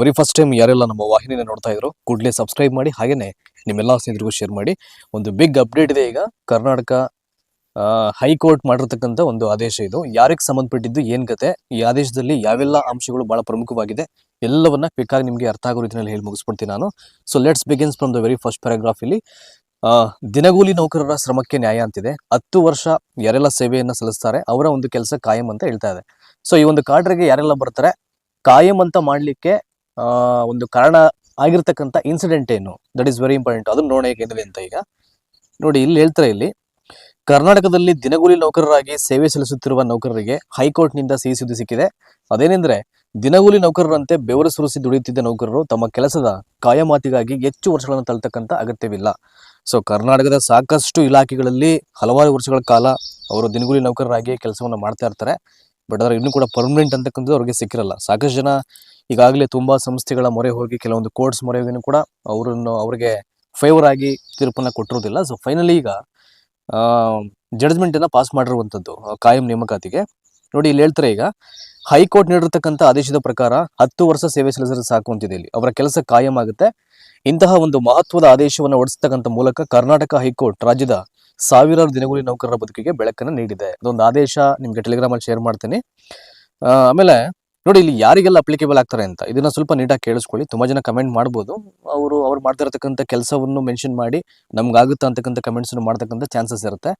Very first time ಯಾರೆಲ್ಲ ನಮ್ಮ ವಾಹಿನಿನ ನೋಡ್ತಾ ಇದ್ರು, ಕೂಡಲೇ ಸಬ್ಸ್ಕ್ರೈಬ್ ಮಾಡಿ, ಹಾಗೇನೆ ನಿಮ್ಮೆಲ್ಲ ಸ್ನೇಹಿತರಿಗೂ ಶೇರ್ ಮಾಡಿ. ಒಂದು ಬಿಗ್ ಅಪ್ಡೇಟ್ ಇದೆ ಈಗ. ಕರ್ನಾಟಕ ಹೈಕೋರ್ಟ್ ಮಾಡಿರ್ತಕ್ಕಂಥ ಒಂದು ಆದೇಶ ಇದು. ಯಾರಿಗೆ ಸಂಬಂಧಪಟ್ಟಿದ್ದು, ಏನ್ ಕತೆ? ಈ ಆದೇಶದಲ್ಲಿ ಯಾವೆಲ್ಲ ಅಂಶಗಳು ಬಹಳ ಪ್ರಮುಖವಾಗಿದೆ? ಎಲ್ಲವನ್ನ ಕ್ವಿಕ್ ನಿಮಗೆ ಅರ್ಥ ಆಗೋ ರೀತಿಯಲ್ಲಿ ಹೇಳಿ ಮುಗಿಸ್ಬಿಡ್ತೀನಿ ನಾನು. So let's begins from the very first paragraph ಇಲ್ಲಿ. ದಿನಗೂಲಿ ನೌಕರರ ಶ್ರಮಕ್ಕೆ ನ್ಯಾಯ ಅಂತಿದೆ. ಹತ್ತು ವರ್ಷ ಯಾರೆಲ್ಲ ಸೇವೆಯನ್ನು ಸಲ್ಲಿಸ್ತಾರೆ, ಅವರ ಒಂದು ಕೆಲಸ ಕಾಯಂ ಅಂತ ಹೇಳ್ತಾ ಇದೆ. ಸೊ ಈ ಒಂದು ಕಾರ್ಡ್ರಿಗೆ ಯಾರೆಲ್ಲ ಬರ್ತಾರೆ? ಕಾಯಂ ಅಂತ ಮಾಡ್ಲಿಕ್ಕೆ ಒಂದು ಕಾರಣ ಆಗಿರ್ತಕ್ಕಂಥ ಇನ್ಸಿಡೆಂಟ್ ಏನು? ದಟ್ ಈಸ್ ವೆರಿ ಇಂಪಾರ್ಟೆಂಟ್ ಅದನ್ನು ನೋಡೋಣ ಏನಿದೆ ಅಂತ ಈಗ. ನೋಡಿ, ಇಲ್ಲಿ ಹೇಳ್ತಾರೆ ಇಲ್ಲಿ, ಕರ್ನಾಟಕದಲ್ಲಿ ದಿನಗೂಲಿ ನೌಕರರಾಗಿ ಸೇವೆ ಸಲ್ಲಿಸುತ್ತಿರುವ ನೌಕರರಿಗೆ ಹೈಕೋರ್ಟ್ನಿಂದ ಸಿಹಿ ಸುದ್ದಿ ಸಿಕ್ಕಿದೆ. ಅದೇನೆಂದ್ರೆ, ದಿನಗೂಲಿ ನೌಕರರಂತೆ ಬೆವರು ಸುರಿಸಿ ದುಡಿಯುತ್ತಿದ್ದ ನೌಕರರು ತಮ್ಮ ಕೆಲಸದ ಕಾಯಮಾತಿಗಾಗಿ ಹೆಚ್ಚು ವರ್ಷಗಳನ್ನು ತಳ್ತಕ್ಕಂಥ ಅಗತ್ಯವಿಲ್ಲ. ಸೊ ಕರ್ನಾಟಕದ ಸಾಕಷ್ಟು ಇಲಾಖೆಗಳಲ್ಲಿ ಹಲವಾರು ವರ್ಷಗಳ ಕಾಲ ಅವರು ದಿನಗೂಲಿ ನೌಕರರಾಗಿ ಕೆಲಸವನ್ನು ಮಾಡ್ತಾ ಇರ್ತಾರೆ. ಬಟ್ ಅದರ ಇನ್ನೂ ಕೂಡ ಪರ್ಮನೆಂಟ್ ಅಂತಕ್ಕಂಥದ್ದು ಅವ್ರಿಗೆ ಸಿಕ್ಕಿರಲ್ಲ. ಸಾಕಷ್ಟು ಜನ ಈಗಾಗಲೇ ತುಂಬಾ ಸಂಸ್ಥೆಗಳ ಮೊರೆ ಹೋಗಿ ಕೆಲವೊಂದು ಕೋರ್ಟ್ಸ್ ಮೊರೆ ಹೋಗಿನೂ ಕೂಡ ಅವರನ್ನು ಅವರಿಗೆ ಫೇವರ್ ಆಗಿ ತೀರ್ಪನ್ನು ಕೊಟ್ಟಿರೋದಿಲ್ಲ ಸೊ ಫೈನಲಿ ಈಗ ಜಡ್ಜ್ಮೆಂಟ್ ಅನ್ನ ಪಾಸ್ ಮಾಡಿರುವಂಥದ್ದು ಕಾಯಂ ನೇಮಕಾತಿಗೆ. ನೋಡಿ, ಇಲ್ಲಿ ಹೇಳ್ತಾರೆ ಈಗ, ಹೈಕೋರ್ಟ್ ನೀಡಿರ್ತಕ್ಕಂಥ ಆದೇಶದ ಪ್ರಕಾರ ಹತ್ತು ವರ್ಷ ಸೇವೆ ಸಲ್ಲಿಸಿದ್ರೆ ಸಾಕು ಅಂತಿದೆ ಇಲ್ಲಿ. ಅವರ ಕೆಲಸ ಕಾಯಂ ಆಗುತ್ತೆ. ಇಂತಹ ಒಂದು ಮಹತ್ವದ ಆದೇಶವನ್ನು ಹೊಡಿಸ್ತಕ್ಕಂಥ ಮೂಲಕ ಕರ್ನಾಟಕ ಹೈಕೋರ್ಟ್ ರಾಜ್ಯದ ಸಾವಿರಾರು ದಿನಗೂಲಿ ನೌಕರರ ಬದುಕಿಗೆ ಬೆಳಕನ್ನು ನೀಡಿದೆ. ಅದೊಂದು ಆದೇಶ, ನಿಮ್ಗೆ ಟೆಲಿಗ್ರಾಮ್ ಅಲ್ಲಿ ಶೇರ್ ಮಾಡ್ತೀನಿ. ಆಮೇಲೆ ನೋಡಿ, ಇಲ್ಲಿ ಯಾರಿಗೆಲ್ಲ ಅಪ್ಲಿಕೇಬಲ್ ಆಗ್ತಾರೆ ಅಂತ, ಇದನ್ನ ಸ್ವಲ್ಪ ನೀಟಾಗಿ ಕೇಳಿಸ್ಕೊಳ್ಳಿ. ತುಂಬಾ ಜನ ಕಮೆಂಟ್ ಮಾಡ್ಬೋದು. ಅವರು, ಅವ್ರು ಮಾಡ್ತಿರತಕ್ಕಂಥ ಕೆಲಸವನ್ನು ಮೆನ್ಷನ್ ಮಾಡಿ, ನಮ್ಗಾಗುತ್ತಾ ಅಂತಕ್ಕಂಥ ಕಮೆಂಟ್ಸ್ ಮಾಡ್ತಕ್ಕಂಥ ಚಾನ್ಸಸ್ ಇರುತ್ತೆ.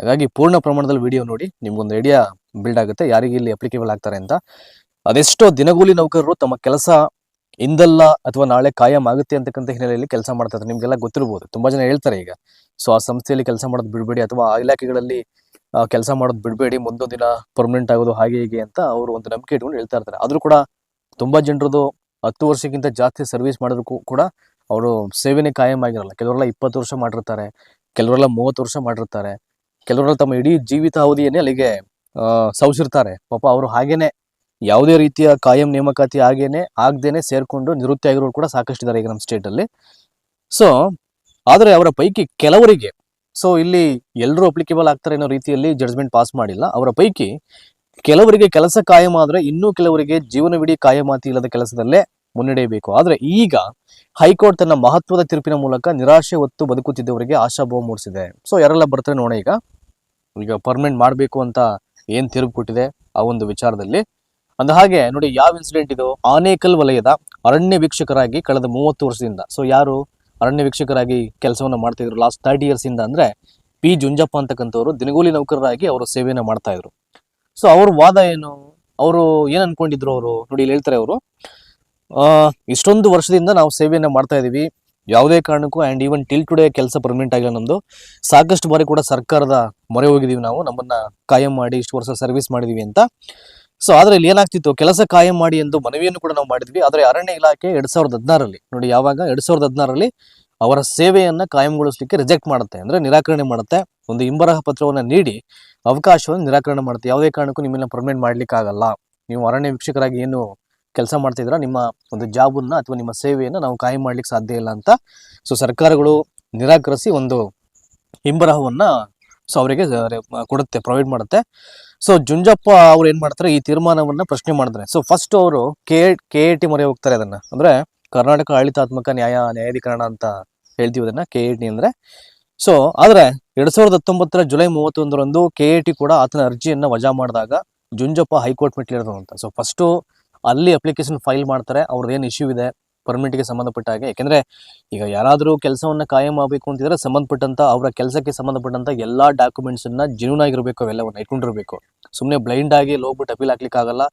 ಹಾಗಾಗಿ ಪೂರ್ಣ ಪ್ರಮಾಣದಲ್ಲಿ ವಿಡಿಯೋ ನೋಡಿ, ನಿಮ್ಗೊಂದು ಐಡಿಯಾ ಬಿಲ್ಡ್ ಆಗುತ್ತೆ, ಯಾರಿಗೆ ಇಲ್ಲಿ ಅಪ್ಲಿಕೇಬಲ್ ಆಗ್ತಾರೆ ಅಂತ. ಅದೆಷ್ಟೋ ದಿನಗೂಲಿ ನೌಕರರು ತಮ್ಮ ಕೆಲಸ ಇಂದಲ್ಲ ಅಥವಾ ನಾಳೆ ಕಾಯಂ ಆಗುತ್ತೆ ಅಂತಕ್ಕಂಥ ಹಿನ್ನೆಲೆಯಲ್ಲಿ ಕೆಲಸ ಮಾಡ್ತಾ ಇದ್ದಾರೆ. ನಿಮ್ಗೆಲ್ಲ ಗೊತ್ತಿರ್ಬೋದು. ತುಂಬಾ ಜನ ಹೇಳ್ತಾರೆ ಈಗ, ಸೊ, ಆ ಸಂಸ್ಥೆಯಲ್ಲಿ ಕೆಲಸ ಮಾಡೋದು ಬಿಡಬೇಡಿ ಅಥವಾ ಆ ಇಲಾಖೆಗಳಲ್ಲಿ ಕೆಲಸ ಮಾಡೋದು ಬಿಡಬೇಡಿ, ಮುಂದೊಂದು ದಿನ ಪರ್ಮನೆಂಟ್ ಆಗೋದು ಹಾಗೆ ಹೀಗೆ ಅಂತ ಅವರು ಒಂದು ನಂಬಿಕೆ ಇಟ್ಕೊಂಡು ಹೇಳ್ತಾ ಇರ್ತಾರೆ. ಆದರೂ ಕೂಡ ತುಂಬಾ ಜನರದು ಹತ್ತು ವರ್ಷಕ್ಕಿಂತ ಜಾಸ್ತಿ ಸರ್ವಿಸ್ ಮಾಡಿದ್ರು ಕೂಡ ಅವರು ಸೇವೆನೆ ಕಾಯಂ ಆಗಿರಲ್ಲ. ಕೆಲವರೆಲ್ಲ ಇಪ್ಪತ್ತು ವರ್ಷ ಮಾಡಿರ್ತಾರೆ, ಕೆಲವರೆಲ್ಲ ಮೂವತ್ತು ವರ್ಷ ಮಾಡಿರ್ತಾರೆ, ಕೆಲವರೆಲ್ಲ ತಮ್ಮ ಇಡೀ ಜೀವಿತ ಅವಧಿಯನ್ನೇ ಅಲ್ಲಿಗೆ ಸವಿಸಿರ್ತಾರೆ. ಪಾಪ ಅವರು ಹಾಗೇನೆ ಯಾವುದೇ ರೀತಿಯ ಕಾಯಂ ನೇಮಕಾತಿ ಹಾಗೇನೆ ಆಗ್ದೇನೆ ಸೇರ್ಕೊಂಡು ನಿವೃತ್ತಿ ಆಗಿರೋರು ಕೂಡ ಸಾಕಷ್ಟಿದ್ದಾರೆ ಈಗ ನಮ್ಮ ಸ್ಟೇಟ್ ಅಲ್ಲಿ. ಸೊ ಆದರೆ ಅವರ ಪೈಕಿ ಕೆಲವರಿಗೆ ಸೊ ಇಲ್ಲಿ ಎಲ್ಲರೂ ಅಪ್ಲಿಕೇಬಲ್ ಆಗ್ತಾರೆ ಅನ್ನೋ ರೀತಿಯಲ್ಲಿ ಜಡ್ಜ್ಮೆಂಟ್ ಪಾಸ್ ಮಾಡಿಲ್ಲ. ಅವರ ಪೈಕಿ ಕೆಲವರಿಗೆ ಕೆಲಸ ಕಾಯಂ ಆದರೆ ಇನ್ನೂ ಕೆಲವರಿಗೆ ಜೀವನವಿಡೀ ಕಾಯಮಾತಿ ಇಲ್ಲದ ಕೆಲಸದಲ್ಲೇ ಮುನ್ನಡೆಯಬೇಕು. ಆದರೆ ಈಗ ಹೈಕೋರ್ಟ್ ತನ್ನ ಮಹತ್ವದ ತೀರ್ಪಿನ ಮೂಲಕ ನಿರಾಶೆ ಹೊತ್ತು ಬದುಕುತ್ತಿದ್ದವರಿಗೆ ಆಶಾಭಾವ ಮೂಡಿಸಿದೆ. ಸೊ ಯಾರೆಲ್ಲ ಬರ್ತಾರೆ ನೋಡೋ ಈಗ. ಈಗ ಪರ್ಮನೆಂಟ್ ಮಾಡಬೇಕು ಅಂತ ಏನು ತೀರ್ಪು ಕೊಟ್ಟಿದೆ ಆ ಒಂದು ವಿಚಾರದಲ್ಲಿ. ಅಂದ ಹಾಗೆ ನೋಡಿ, ಯಾವ ಇನ್ಸಿಡೆಂಟ್ ಇದು? ಆನೇಕಲ್ ವಲಯದ ಅರಣ್ಯ ವೀಕ್ಷಕರಾಗಿ ಕಳೆದ ಮೂವತ್ತು ವರ್ಷದಿಂದ. ಸೊ ಯಾರು? ಅರಣ್ಯ ವೀಕ್ಷಕರಾಗಿ ಕೆಲಸವನ್ನ ಮಾಡ್ತಿದ್ರು ಲಾಸ್ಟ್ ತರ್ಟಿ ಇಯರ್ಸ್ ಇಂದ ಅಂದ್ರೆ ಪಿ ಜುಂಜಪ್ಪ ಅಂತಕ್ಕಂಥವ್ರು ದಿನಗೂಲಿ ನೌಕರರಾಗಿ ಅವರು ಸೇವೆಯನ್ನ ಮಾಡ್ತಾ ಇದ್ರು. ಸೊ ಅವ್ರ ವಾದ ಏನು? ಅವರು ಏನು ಅನ್ಕೊಂಡಿದ್ರು ಅವರು? ನೋಡಿ, ಇಲ್ಲಿ ಹೇಳ್ತಾರೆ ಅವರು. ಇಷ್ಟೊಂದು ವರ್ಷದಿಂದ ನಾವು ಸೇವೆಯನ್ನ ಮಾಡ್ತಾ ಇದೀವಿ. ಯಾವುದೇ ಕಾರಣಕ್ಕೂ ಆ್ಯಂಡ್ ಈವನ್ ಟಿಲ್ ಟುಡೇ ಕೆಲಸ ಪರ್ಮನೆಂಟ್ ಆಗಿಲ್ಲ ನಮ್ಮದು ಸಾಕಷ್ಟು ಬಾರಿ ಕೂಡ ಸರ್ಕಾರದ ಮೊರೆ ಹೋಗಿದ್ದೀವಿ ನಾವು. ನಮ್ಮನ್ನು ಕಾಯಂ ಮಾಡಿ ಇಷ್ಟು ವರ್ಷ ಸರ್ವಿಸ್ ಮಾಡಿದೀವಿ ಅಂತ. ಸೊ ಆದ್ರೆ ಇಲ್ಲಿ ಏನಾಗ್ತಿತ್ತು? ಕೆಲಸ ಕಾಯಂ ಮಾಡಿ ಎಂದು ಮನವಿಯನ್ನು ಕೂಡ ನಾವು ಮಾಡಿದ್ವಿ. ಆದರೆ ಅರಣ್ಯ ಇಲಾಖೆ ಎರಡ್ ಸಾವಿರದ ಹದಿನಾರಲ್ಲಿ ನೋಡಿ ಯಾವಾಗ? ಎರಡ್ ಸಾವಿರದ ಹದಿನಾರರಲ್ಲಿ ಅವರ ಸೇವೆಯನ್ನ ಕಾಯಂಗೊಳಿಸಲಿಕ್ಕೆ ರಿಜೆಕ್ಟ್ ಮಾಡುತ್ತೆ. ಅಂದ್ರೆ ನಿರಾಕರಣೆ ಮಾಡುತ್ತೆ. ಒಂದು ಇಂಬರಹ ಪತ್ರವನ್ನು ನೀಡಿ ಅವಕಾಶವನ್ನು ನಿರಾಕರಣೆ ಮಾಡುತ್ತೆ. ಯಾವುದೇ ಕಾರಣಕ್ಕೂ ನಿಮ್ಮನ್ನ ಪರ್ಮನೆಂಟ್ ಮಾಡ್ಲಿಕ್ಕೆ ಆಗಲ್ಲ ನೀವು ಅರಣ್ಯ ವೀಕ್ಷಕರಾಗಿ ಏನು ಕೆಲಸ ಮಾಡ್ತಿದ್ರ ನಿಮ್ಮ ಒಂದು ಜಾಬನ್ನ ಅಥವಾ ನಿಮ್ಮ ಸೇವೆಯನ್ನು ನಾವು ಕಾಯಂ ಮಾಡ್ಲಿಕ್ಕೆ ಸಾಧ್ಯ ಇಲ್ಲ ಅಂತ. ಸೊ ಸರ್ಕಾರಗಳು ನಿರಾಕರಿಸಿ ಒಂದು ಇಂಬರಹವನ್ನ ಸೊ ಅವರಿಗೆ ಕೊಡುತ್ತೆ ಪ್ರೊವೈಡ್ ಮಾಡುತ್ತೆ. ಸೊ ಜುಂಜಪ್ಪ ಅವ್ರು ಏನ್ ಮಾಡ್ತಾರೆ? ಈ ತೀರ್ಮಾನವನ್ನ ಪ್ರಶ್ನೆ ಮಾಡಿದ್ರೆ. ಸೊ ಫಸ್ಟ್ ಅವರು ಕೆ ಎ ಟಿ ಮೊರೆ ಹೋಗ್ತಾರೆ ಅದನ್ನ. ಅಂದ್ರೆ ಕರ್ನಾಟಕ ಆಡಳಿತಾತ್ಮಕ ನ್ಯಾಯ, ನ್ಯಾಯಾಧಿಕರಣ ಅಂತ ಹೇಳ್ತೀವಿ ಅದನ್ನ ಕೆ ಎ ಟಿ ಅಂದ್ರೆ. ಸೊ ಆದ್ರೆ ಎರಡ್ ಸಾವಿರದ ಹತ್ತೊಂಬತ್ತರ ಜುಲೈ ಮೂವತ್ತೊಂದರಂದು ಕೆ ಎ ಟಿ ಕೂಡ ಆತನ ಅರ್ಜಿಯನ್ನ ವಜಾ ಮಾಡಿದಾಗ ಜುಂಜಪ್ಪ ಹೈಕೋರ್ಟ್ ಮೆಟ್ಲಿರೋದು ಅಂತ. ಸೊ ಫಸ್ಟು ಅಲ್ಲಿ ಅಪ್ಲಿಕೇಶನ್ ಫೈಲ್ ಮಾಡ್ತಾರೆ. ಅವ್ರದ್ದು ಏನು ಇಶ್ಯೂ ಇದೆ? ಪರ್ಮಿಟ್ಗೆ ಸಂಬಂಧಪಟ್ಟ ಹಾಗೆ. ಯಾಕೆಂದರೆ ಈಗ ಯಾರಾದರೂ ಕೆಲಸವನ್ನ ಕಾಯಂ ಆಗಬೇಕು ಅಂತಿದ್ರೆ ಸಂಬಂಧಪಟ್ಟಂತ ಅವರ ಕೆಲಸಕ್ಕೆ ಸಂಬಂಧಪಟ್ಟಂತ ಎಲ್ಲಾ ಡಾಕ್ಯುಮೆಂಟ್ಸ್ ಅನ್ನ ಜೆನ್ಯೂನ್ ಆಗಿರ್ಬೇಕು, ಅವೆಲ್ಲವನ್ನ ಇಟ್ಕೊಂಡಿರ್ಬೇಕು. ಸುಮ್ಮನೆ ಬ್ಲೈಂಡ್ ಆಗಿ ಹೋಗ್ಬಿಟ್ಟು ಅಪೀಲ್ ಹಾಕ್ಲಿಕ್ಕೆ ಆಗಲ್ಲ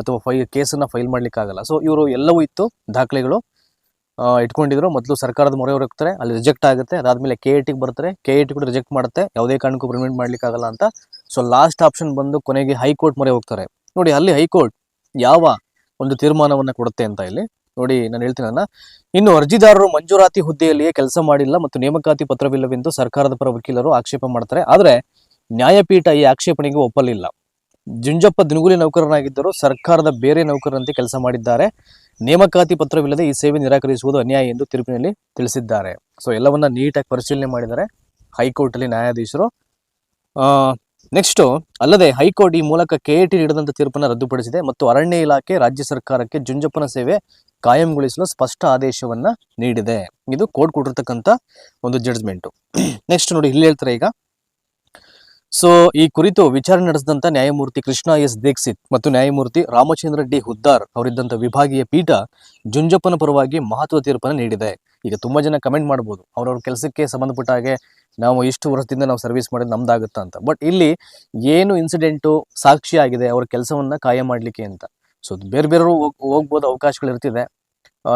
ಅಥವಾ ಫೈ ಕೇಸನ್ನ ಫೈಲ್ ಮಾಡ್ಲಿಕ್ಕೆ ಆಗಲ್ಲ ಸೊ ಇವರು ಎಲ್ಲವೂ ಇತ್ತು, ದಾಖಲೆಗಳು ಇಟ್ಕೊಂಡಿದ್ರು. ಮೊದಲು ಸರ್ಕಾರದ ಮೊರೆ ಹೋಗ್ತಾರೆ, ಅಲ್ಲಿ ರಿಜೆಕ್ಟ್ ಆಗುತ್ತೆ. ಅದಾದ್ಮೇಲೆ ಕೆ ಎ ಟಿಗೆ ಬರ್ತಾರೆ. ಕೆ ಐ ಟಿ ಕೂಡ ರಿಜೆಕ್ಟ್ ಮಾಡುತ್ತೆ. ಯಾವುದೇ ಕಾರಣಕ್ಕೂ ಪರ್ಮಿಟ್ ಮಾಡ್ಲಿಕ್ಕೆ ಆಗಲ್ಲ ಅಂತ. ಸೊ ಲಾಸ್ಟ್ ಆಪ್ಷನ್ ಬಂದು ಕೊನೆಗೆ ಹೈಕೋರ್ಟ್ ಮೊರೆ ಹೋಗ್ತಾರೆ. ನೋಡಿ, ಅಲ್ಲಿ ಹೈಕೋರ್ಟ್ ಯಾವ ಒಂದು ತೀರ್ಮಾನವನ್ನ ಕೊಡುತ್ತೆ ಅಂತ ಇಲ್ಲಿ ನೋಡಿ ನಾನು ಹೇಳ್ತೀನಿ ಅದನ್ನ ಇನ್ನು ಅರ್ಜಿದಾರರು ಮಂಜೂರಾತಿ ಹುದ್ದೆಯಲ್ಲಿಯೇ ಕೆಲಸ ಮಾಡಿಲ್ಲ ಮತ್ತು ನೇಮಕಾತಿ ಪತ್ರವಿಲ್ಲವೆಂದು ಸರ್ಕಾರದ ಪರ ವಕೀಲರು ಆಕ್ಷೇಪ ಮಾಡ್ತಾರೆ. ಆದರೆ ನ್ಯಾಯಪೀಠ ಈ ಆಕ್ಷೇಪಣೆಗೆ ಒಪ್ಪಲಿಲ್ಲ. ಜುಂಜಪ್ಪ ದಿನಗೂಲಿ ನೌಕರನಾಗಿದ್ದರು ಸರ್ಕಾರದ ಬೇರೆ ನೌಕರರಂತೆ ಕೆಲಸ ಮಾಡಿದ್ದಾರೆ. ನೇಮಕಾತಿ ಪತ್ರವಿಲ್ಲದೆ ಈ ಸೇವೆ ನಿರಾಕರಿಸುವುದು ಅನ್ಯಾಯ ಎಂದು ತೀರ್ಪಿನಲ್ಲಿ ತಿಳಿಸಿದ್ದಾರೆ. ಸೊ ಎಲ್ಲವನ್ನ ನೀಟಾಗಿ ಪರಿಶೀಲನೆ ಮಾಡಿದ್ದಾರೆ ಹೈಕೋರ್ಟ್ ಅಲ್ಲಿ ನ್ಯಾಯಾಧೀಶರು ನೆಕ್ಸ್ಟ್, ಅಲ್ಲದೆ ಹೈಕೋರ್ಟ್ ಈ ಮೂಲಕ ಕೆಎಟಿ ನೀಡಿದಂಥ ತೀರ್ಪನ್ನು ರದ್ದುಪಡಿಸಿದೆ ಮತ್ತು ಅರಣ್ಯ ಇಲಾಖೆ ರಾಜ್ಯ ಸರ್ಕಾರಕ್ಕೆ ಜುಂಜಪ್ಪನ ಸೇವೆ ಕಾಯಂಗೊಳಿಸಲು ಸ್ಪಷ್ಟ ಆದೇಶವನ್ನ ನೀಡಿದೆ. ಇದು ಕೋರ್ಟ್ ಕೊಟ್ಟಿರ್ತಕ್ಕಂಥ ಒಂದು ಜಡ್ಜ್ಮೆಂಟು ನೆಕ್ಸ್ಟ್ ನೋಡಿ ಇಲ್ಲಿ ಹೇಳ್ತಾರೆ ಈಗ. ಸೊ ಈ ಕುರಿತು ವಿಚಾರಣೆ ನಡೆಸಿದಂತ ನ್ಯಾಯಮೂರ್ತಿ ಕೃಷ್ಣ ಎಸ್ ದೀಕ್ಷಿತ್ ಮತ್ತು ನ್ಯಾಯಮೂರ್ತಿ ರಾಮಚಂದ್ರ ಡಿ ಹುದ್ದಾರ್ ಅವರಿದ್ದಂಥ ವಿಭಾಗೀಯ ಪೀಠ ಜುಂಜಪ್ಪನ ಪರವಾಗಿ ಮಹತ್ವ ತೀರ್ಪನ್ನು ನೀಡಿದೆ. ಈಗ ತುಂಬಾ ಜನ ಕಮೆಂಟ್ ಮಾಡ್ಬೋದು, ಅವ್ರವ್ರ ಕೆಲಸಕ್ಕೆ ಸಂಬಂಧಪಟ್ಟ ಹಾಗೆ ನಾವು ಇಷ್ಟು ವರ್ಷದಿಂದ ನಾವು ಸರ್ವಿಸ್ ಮಾಡಿದ್ರೆ ನಮ್ದಾಗುತ್ತಾ ಅಂತ. ಬಟ್ ಇಲ್ಲಿ ಏನು ಇನ್ಸಿಡೆಂಟು ಸಾಕ್ಷಿ ಆಗಿದೆ, ಅವ್ರ ಕೆಲಸವನ್ನ ಕಾಯಂ ಮಾಡ್ಲಿಕ್ಕೆ ಅಂತ. ಸೊ ಬೇರೆ ಬೇರೆಯವರು ಹೋಗ್ಬೋದು, ಅವಕಾಶಗಳು ಇರ್ತಿದೆ.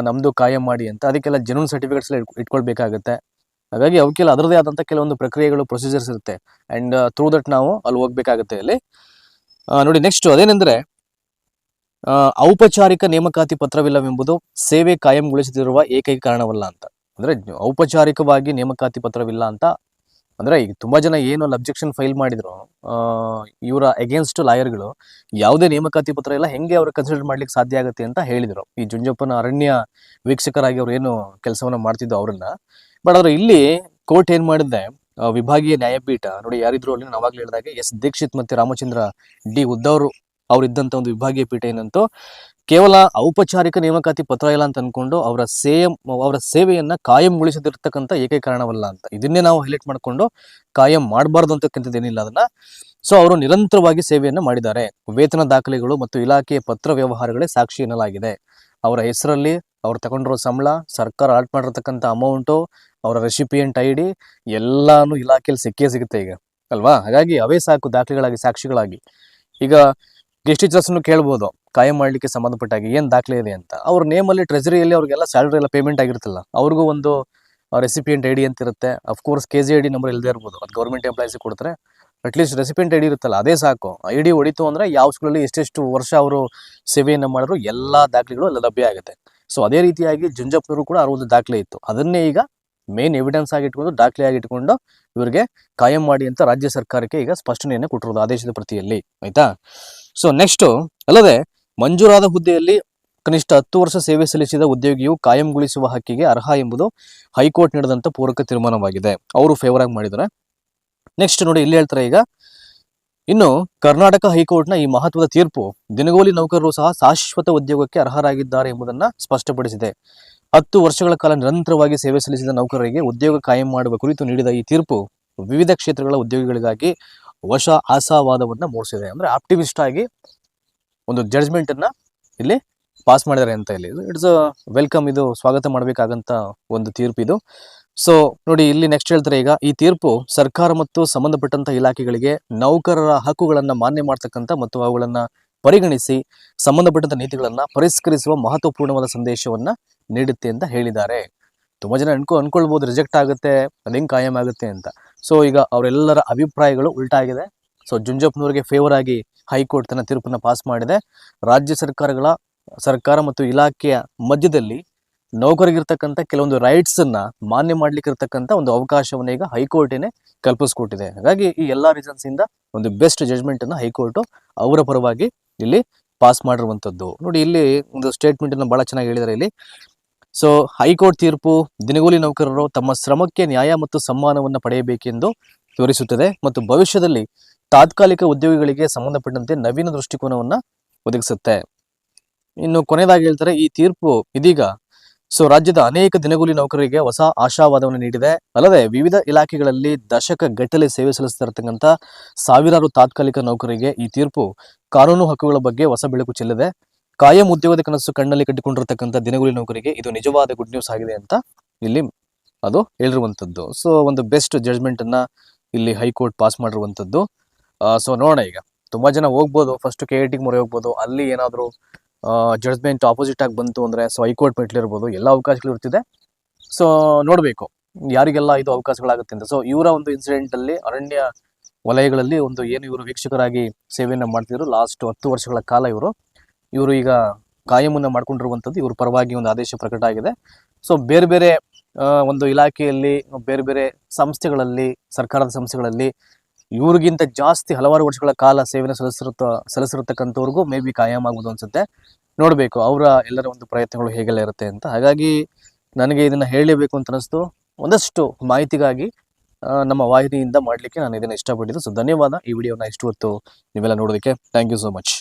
ನಮ್ಮದು ಕಾಯಂ ಮಾಡಿ ಅಂತ. ಅದಕ್ಕೆಲ್ಲ ಜನೂನ್ ಸರ್ಟಿಫಿಕೇಟ್ಸ್ ಇಟ್ಕೊಳ್ಬೇಕಾಗುತ್ತೆ. ಹಾಗಾಗಿ ಅವಕ್ಕೆಲ್ಲ ಅದರದೇ ಆದಂಥ ಕೆಲವೊಂದು ಪ್ರಕ್ರಿಯೆಗಳು ಪ್ರೊಸೀಜರ್ಸ್ ಇರುತ್ತೆ. ಅಂಡ್ ಥ್ರೂ ದಟ್ ನಾವು ಅಲ್ಲಿ ಹೋಗ್ಬೇಕಾಗುತ್ತೆ ಅಲ್ಲಿ ನೋಡಿ ನೆಕ್ಸ್ಟು ಅದೇನೆಂದರೆ ಔಪಚಾರಿಕ ನೇಮಕಾತಿ ಪತ್ರವಿಲ್ಲವೆಂಬುದು ಸೇವೆ ಕಾಯಂಗೊಳಿಸುತ್ತಿರುವ ಏಕೈಕ ಕಾರಣವಲ್ಲ ಅಂತ. ಅಂದ್ರೆ, ಔಪಚಾರಿಕವಾಗಿ ನೇಮಕಾತಿ ಪತ್ರವಿಲ್ಲ ಅಂತ ಅಂದ್ರೆ ಈಗ ತುಂಬಾ ಜನ ಏನು ಅಬ್ಜೆಕ್ಷನ್ ಫೈಲ್ ಮಾಡಿದ್ರು ಇವರ ಅಗೇನ್ಸ್ಟ್ ಲಾಯರ್ಗಳು ಯಾವುದೇ ನೇಮಕಾತಿ ಪತ್ರ ಇಲ್ಲ, ಹೆಂಗೆ ಅವರು ಕನ್ಸಿಡರ್ ಮಾಡ್ಲಿಕ್ಕೆ ಸಾಧ್ಯ ಆಗುತ್ತೆ ಅಂತ ಹೇಳಿದ್ರು. ಈ ಜುಂಜಪ್ಪನ ಅರಣ್ಯ ವೀಕ್ಷಕರಾಗಿ ಅವ್ರು ಏನು ಕೆಲಸವನ್ನ ಮಾಡ್ತಿದ್ದು ಅವ್ರನ್ನ. ಬಟ್ ಆದ್ರೆ ಇಲ್ಲಿ ಕೋರ್ಟ್ ಏನ್ ಮಾಡಿದೆ ವಿಭಾಗೀಯ ನ್ಯಾಯಪೀಠ, ನೋಡಿ ಯಾರಿದ್ರು ಅಲ್ಲಿ ನಾವಾಗ್ಲೇ ಹೇಳಿದಾಗ ಎಸ್ ದೀಕ್ಷಿತ್ ಮತ್ತೆ ರಾಮಚಂದ್ರ ಡಿ ಉದ್ದವರು ಅವ್ರಿದ್ದಂತ ಒಂದು ವಿಭಾಗೀಯ ಪೀಠ ಏನಂತೂ ಕೇವಲ ಔಪಚಾರಿಕ ನೇಮಕಾತಿ ಪತ್ರ ಇಲ್ಲ ಅಂತ ಅನ್ಕೊಂಡು ಅವರ ಸೇಮ್, ಅವರ ಸೇವೆಯನ್ನ ಕಾಯಂಗೊಳಿಸದಿರ್ತಕ್ಕಂಥ ಏಕೈಕ ಕಾರಣವಲ್ಲ ಅಂತ. ಇದನ್ನೇ ನಾವು ಹೈಲೈಟ್ ಮಾಡ್ಕೊಂಡು ಕಾಯಂ ಮಾಡಬಾರ್ದು ಅಂತಕ್ಕಂಥದ್ದೇನಿಲ್ಲ ಅದನ್ನ. ಸೊ ಅವರು ನಿರಂತರವಾಗಿ ಸೇವೆಯನ್ನ ಮಾಡಿದ್ದಾರೆ. ವೇತನ ದಾಖಲೆಗಳು ಮತ್ತು ಇಲಾಖೆಯ ಪತ್ರ ವ್ಯವಹಾರಗಳೇ ಸಾಕ್ಷಿ ಎನ್ನಲಾಗಿದೆ. ಅವರ ಹೆಸರಲ್ಲಿ ಅವ್ರು ತಗೊಂಡಿರೋ ಸಂಬಳ, ಸರ್ಕಾರ ಆಲ್ಟ್ ಮಾಡಿರ್ತಕ್ಕಂಥ ಅಮೌಂಟು ಅವರ ರೆಸಿಪಿಯೆಂಟ್ ಐ ಡಿ ಎಲ್ಲಾನು ಇಲಾಖೆಯಲ್ಲಿ ಸಿಕ್ಕೇ ಸಿಗುತ್ತೆ ಈಗ. ಅಲ್ವಾ? ಹಾಗಾಗಿ ಅವೇ ಸಾಕು ದಾಖಲೆಗಳಾಗಿ, ಸಾಕ್ಷಿಗಳಾಗಿ. ಈಗ ಗೆಸ್ಟ್ ಟೀಚರ್ಸ್ನು ಕೇಳ್ಬೋದು. ಕಾಯಂ ಮಾಡ್ಲಿಕ್ಕೆ ಸಂಬಂಧಪಟ್ಟಾಗಿ ಏನ್ ದಾಖಲೆ ಇದೆ ಅಂತ. ಅವ್ರ ನೇಮಲ್ಲಿ ಟ್ರೆಜರಿಯಲ್ಲಿ ಅವ್ರಿಗೆಲ್ಲ ಸ್ಯಾಲ್ರಿ ಎಲ್ಲ ಪೇಮೆಂಟ್ ಆಗಿರುತ್ತಲ್ಲ, ಅವ್ರಿಗೂ ಒಂದು ರೆಸಿಪಿಯಂಟ್ ಐ ಡಿ ಅಂತ ಇರುತ್ತೆ. Of course K G I D number ಇಲ್ಲದೇ ಇರ್ಬೋದು. ಅದು ಗೌರ್ಮೆಂಟ್ ಎಂಪ್ಲಾಯ್ಸಿಗೆ ಕೊಡ್ತಾರೆ. ಅಟ್ಲೀಸ್ಟ್ ರೆಸಿಪಿಯಂಟ್ ಐ ಡಿ ಇರುತ್ತಲ್ಲ, ಅದೇ ಸಾಕು. ಐ ಡಿ ಹೊಡಿತು ಅಂದ್ರೆ ಯಾವ ಸ್ಕೂಲಲ್ಲಿ ಎಷ್ಟೆಷ್ಟು ವರ್ಷ ಅವರು ಸೇವೆಯನ್ನು ಮಾಡಿದ್ರು, ಎಲ್ಲ ದಾಖಲೆಗಳು ಅಲ್ಲಿ ಲಭ್ಯ ಆಗುತ್ತೆ. ಸೊ ಅದೇ ರೀತಿಯಾಗಿ ಜುಂಜಪ್ಪನವರು ಕೂಡ ಅರವತ್ತು ದಾಖಲೆ ಇತ್ತು. ಅದನ್ನೇ ಈಗ ಮೇನ್ ಎವಿಡೆನ್ಸ್ ಆಗಿ ಇಟ್ಕೊಂಡು, ದಾಖಲೆ ಆಗಿ ಇಟ್ಕೊಂಡು ಇವರಿಗೆ ಕಾಯಂ ಮಾಡಿ ಅಂತ ರಾಜ್ಯ ಸರ್ಕಾರಕ್ಕೆ ಈಗ ಸ್ಪಷ್ಟನೆಯನ್ನು ಕೊಟ್ಟಿರೋದು ಆದೇಶದ ಪ್ರತಿಯಲ್ಲಿ. ಆಯ್ತಾ? ಸೊ ನೆಕ್ಸ್ಟ್ ಅಲ್ಲದೆ ಮಂಜೂರಾದ ಹುದ್ದೆಯಲ್ಲಿ ಕನಿಷ್ಠ ಹತ್ತು ವರ್ಷ ಸೇವೆ ಸಲ್ಲಿಸಿದ ಉದ್ಯೋಗಿಯು ಕಾಯಂಗೊಳಿಸುವ ಹಕ್ಕಿಗೆ ಅರ್ಹ ಎಂಬುದು ಹೈಕೋರ್ಟ್ ನೀಡಿದಂತ ಪೂರಕ ತೀರ್ಮಾನವಾಗಿದೆ. ಅವರು ಫೇವರ್ ಆಗಿ ಮಾಡಿದ್ದಾರೆ. ನೆಕ್ಸ್ಟ್ ನೋಡಿ ಇಲ್ಲಿ ಹೇಳ್ತಾರೆ ಈಗ. ಇನ್ನು ಕರ್ನಾಟಕ ಹೈಕೋರ್ಟ್ನ ಈ ಮಹತ್ವದ ತೀರ್ಪು ದಿನಗೂಲಿ ನೌಕರರು ಸಹ ಶಾಶ್ವತ ಉದ್ಯೋಗಕ್ಕೆ ಅರ್ಹರಾಗಿದ್ದಾರೆ ಎಂಬುದನ್ನ ಸ್ಪಷ್ಟಪಡಿಸಿದೆ. ಹತ್ತು ವರ್ಷಗಳ ಕಾಲ ನಿರಂತರವಾಗಿ ಸೇವೆ ಸಲ್ಲಿಸಿದ ನೌಕರರಿಗೆ ಉದ್ಯೋಗ ಕಾಯಂ ಮಾಡುವ ಕುರಿತು ನೀಡಿದ ಈ ತೀರ್ಪು ವಿವಿಧ ಕ್ಷೇತ್ರಗಳ ಉದ್ಯೋಗಿಗಳಿಗಾಗಿ ಹೊಸ ಆಸಾವಾದವನ್ನ ಮೂಡಿಸಿದೆ. ಅಂದ್ರೆ ಆಪ್ಟಿಮಿಸ್ಟ್ ಆಗಿ ಒಂದು ಜಡ್ಜ್ಮೆಂಟ್ ಅನ್ನ ಇಲ್ಲಿ ಪಾಸ್ ಮಾಡಿದ್ದಾರೆ ಅಂತ ಇಲ್ಲಿ ಇಟ್ಸ್ ಅ ವೆಲ್ಕಮ್ ಇದು, ಸ್ವಾಗತ ಮಾಡಬೇಕಾಗಂತ ಒಂದು ತೀರ್ಪು ಇದು. ಸೊ ನೋಡಿ, ಇಲ್ಲಿ ನೆಕ್ಸ್ಟ್ ಹೇಳ್ತಾರೆ ಈಗ, ಈ ತೀರ್ಪು ಸರ್ಕಾರ ಮತ್ತು ಸಂಬಂಧಪಟ್ಟಂತ ಇಲಾಖೆಗಳಿಗೆ ನೌಕರರ ಹಕ್ಕುಗಳನ್ನ ಮಾನ್ಯ ಮಾಡ್ತಕ್ಕಂಥ ಮತ್ತು ಅವುಗಳನ್ನ ಪರಿಗಣಿಸಿ ಸಂಬಂಧಪಟ್ಟಂತ ನೀತಿಗಳನ್ನ ಪರಿಷ್ಕರಿಸುವ ಮಹತ್ವಪೂರ್ಣವಾದ ಸಂದೇಶವನ್ನ ನೀಡುತ್ತೆ ಅಂತ ಹೇಳಿದ್ದಾರೆ. ತುಂಬಾ ಜನ ಅನ್ಕೊ ಅನ್ಕೊಳ್ಬಹುದು ರಿಜೆಕ್ಟ್ ಆಗುತ್ತೆ ಅದೇಂಗ್ ಕಾಯಂ ಆಗುತ್ತೆ ಅಂತ. ಸೊ ಈಗ ಅವರೆಲ್ಲರ ಅಭಿಪ್ರಾಯಗಳು ಉಲ್ಟಾಗಿದೆ. ಸೊ ಜುಂಜಪ್ಪನವ್ರಿಗೆ ಫೇವರ್ ಆಗಿ ಹೈಕೋರ್ಟ್ ತನ್ನ ತೀರ್ಪನ್ನು ಪಾಸ್ ಮಾಡಿದೆ. ರಾಜ್ಯ ಸರ್ಕಾರಗಳ, ಸರ್ಕಾರ ಮತ್ತು ಇಲಾಖೆಯ ಮಧ್ಯದಲ್ಲಿ ನೌಕರಿಗಿರ್ತಕ್ಕಂಥ ಕೆಲವೊಂದು ರೈಟ್ಸ್ ಅನ್ನ ಮಾನ್ಯ ಮಾಡ್ಲಿಕ್ಕೆ ಇರ್ತಕ್ಕಂಥ ಒಂದು ಅವಕಾಶವನ್ನ ಈಗ ಹೈಕೋರ್ಟೇನೆ ಕಲ್ಪಿಸ್ಕೊಟ್ಟಿದೆ. ಹಾಗಾಗಿ ಈ ಎಲ್ಲಾ ರೀಸನ್ಸ್ ಇಂದ ಒಂದು ಬೆಸ್ಟ್ ಜಜ್ಮೆಂಟ್ ಅನ್ನ ಹೈಕೋರ್ಟ್ ಅವರ ಪರವಾಗಿ ಇಲ್ಲಿ ಪಾಸ್ ಮಾಡಿರುವಂತದ್ದು ನೋಡಿ, ಇಲ್ಲಿ ಒಂದು ಸ್ಟೇಟ್ಮೆಂಟ್ ಅನ್ನ ಬಹಳ ಚೆನ್ನಾಗಿ ಹೇಳಿದ್ದಾರೆ ಇಲ್ಲಿ. ಸೊ ಹೈಕೋರ್ಟ್ ತೀರ್ಪು ದಿನಗೂಲಿ ನೌಕರರು ತಮ್ಮ ಶ್ರಮಕ್ಕೆ ನ್ಯಾಯ ಮತ್ತು ಸಮ್ಮಾನವನ್ನು ಪಡೆಯಬೇಕೆಂದು ತೋರಿಸುತ್ತದೆ ಮತ್ತು ಭವಿಷ್ಯದಲ್ಲಿ ತಾತ್ಕಾಲಿಕ ಉದ್ಯೋಗಿಗಳಿಗೆ ಸಂಬಂಧಪಟ್ಟಂತೆ ನವೀನ ದೃಷ್ಟಿಕೋನವನ್ನ ಒದಗಿಸುತ್ತೆ. ಇನ್ನು ಕೊನೆಯದಾಗಿ ಹೇಳ್ತಾರೆ, ಈ ತೀರ್ಪು ಇದೀಗ ಸೊ ರಾಜ್ಯದ ಅನೇಕ ದಿನಗೂಲಿ ನೌಕರರಿಗೆ ಹೊಸ ಆಶಾವಾದವನ್ನು ನೀಡಿದೆ. ಅಲ್ಲದೆ ವಿವಿಧ ಇಲಾಖೆಗಳಲ್ಲಿ ದಶಕ ಗಟ್ಟಲೆ ಸೇವೆ ಸಲ್ಲಿಸ್ತಿರತಕ್ಕಂಥ ಸಾವಿರಾರು ತಾತ್ಕಾಲಿಕ ನೌಕರರಿಗೆ ಈ ತೀರ್ಪು ಕಾನೂನು ಹಕ್ಕುಗಳ ಬಗ್ಗೆ ಹೊಸ ಬೆಳಕು ಚೆಲ್ಲಿದೆ. ಕಾಯಂ ಉದ್ಯೋಗದ ಕನಸು ಕಣ್ಣಲ್ಲಿ ಕಟ್ಟಿಕೊಂಡಿರ್ತಕ್ಕಂಥ ದಿನಗೂಲಿ ನೌಕರಿಗೆ ಇದು ನಿಜವಾದ ಗುಡ್ ನ್ಯೂಸ್ ಆಗಿದೆ ಅಂತ ಇಲ್ಲಿ ಅದು ಹೇಳಿರುವಂಥದ್ದು ಸೊ ಒಂದು ಬೆಸ್ಟ್ ಜಡ್ಜ್ಮೆಂಟ್ ಅನ್ನ ಇಲ್ಲಿ ಹೈಕೋರ್ಟ್ ಪಾಸ್ ಮಾಡಿರುವಂಥದ್ದು. ಸೊ ನೋಡೋಣ ಈಗ. ತುಂಬಾ ಜನ ಹೋಗ್ಬೋದು. ಫಸ್ಟ್ ಕೆ ಐ ಟಿಗೆ ಮೊರೆ ಹೋಗ್ಬೋದು. ಅಲ್ಲಿ ಏನಾದರೂ ಜಡ್ಜ್ಮೆಂಟ್ ಆಪೋಸಿಟ್ ಆಗಿ ಬಂತು ಅಂದ್ರೆ ಸೊ ಹೈಕೋರ್ಟ್ ಮೆಟ್ಲಿರ್ಬೋದು ಎಲ್ಲ ಅವಕಾಶಗಳು ಇರ್ತಿದೆ. ಸೊ ನೋಡಬೇಕು. ಯಾರಿಗೆಲ್ಲ ಇದು ಅವಕಾಶಗಳಾಗುತ್ತೆ ಅಂತ. ಸೊ ಇವರ ಒಂದು ಇನ್ಸಿಡೆಂಟ್ ಅಲ್ಲಿ, ಅರಣ್ಯ ವಲಯಗಳಲ್ಲಿ ಒಂದು ಏನು ಇವರು ವೀಕ್ಷಕರಾಗಿ ಸೇವೆಯನ್ನ ಮಾಡ್ತಿದ್ರು. ಲಾಸ್ಟ್ ಹತ್ತು ವರ್ಷಗಳ ಕಾಲ ಇವರು. ಇವರು ಈಗ ಕಾಯಮನ್ನ ಮಾಡ್ಕೊಂಡಿರುವಂಥದ್ದು. ಇವ್ರ ಪರವಾಗಿ ಒಂದು ಆದೇಶ ಪ್ರಕಟ ಆಗಿದೆ. ಸೊ ಬೇರೆ ಬೇರೆ ಒಂದು ಇಲಾಖೆಯಲ್ಲಿ ಬೇರೆ ಬೇರೆ ಸಂಸ್ಥೆಗಳಲ್ಲಿ, ಸರ್ಕಾರದ ಸಂಸ್ಥೆಗಳಲ್ಲಿ ಇವ್ರಿಗಿಂತ ಜಾಸ್ತಿ ಹಲವಾರು ವರ್ಷಗಳ ಕಾಲ ಸೇವೆಯನ್ನು ಸಲ್ಲಿಸಿರುತ್ತ, ಸಲ್ಲಿಸಿರತಕ್ಕಂಥವ್ರಿಗೂ ಮೇ ಬಿ ಕಾಯಂ ಆಗ್ಬೋದು ಅನ್ಸುತ್ತೆ. ನೋಡಬೇಕು ಅವರ ಎಲ್ಲರ ಒಂದು ಪ್ರಯತ್ನಗಳು ಹೇಗೆಲ್ಲ ಇರುತ್ತೆ ಅಂತ. ಹಾಗಾಗಿ ನನಗೆ ಇದನ್ನ ಹೇಳಲೇಬೇಕು ಅಂತ ಅನಿಸ್ತು ಒಂದಷ್ಟು ಮಾಹಿತಿಗಾಗಿ ನಮ್ಮ ವಾಹಿನಿಯಿಂದ ಮಾಡಲಿಕ್ಕೆ ನಾನು ಇದನ್ನು ಇಷ್ಟಪಟ್ಟಿದ್ದು. ಸೊ, ಧನ್ಯವಾದ. ಈ ವಿಡಿಯೋನ ಇಷ್ಟು ಹೊತ್ತು ನೀವೆಲ್ಲ ನೋಡೋದಕ್ಕೆ ಥ್ಯಾಂಕ್ ಯು ಸೋ ಮಚ್.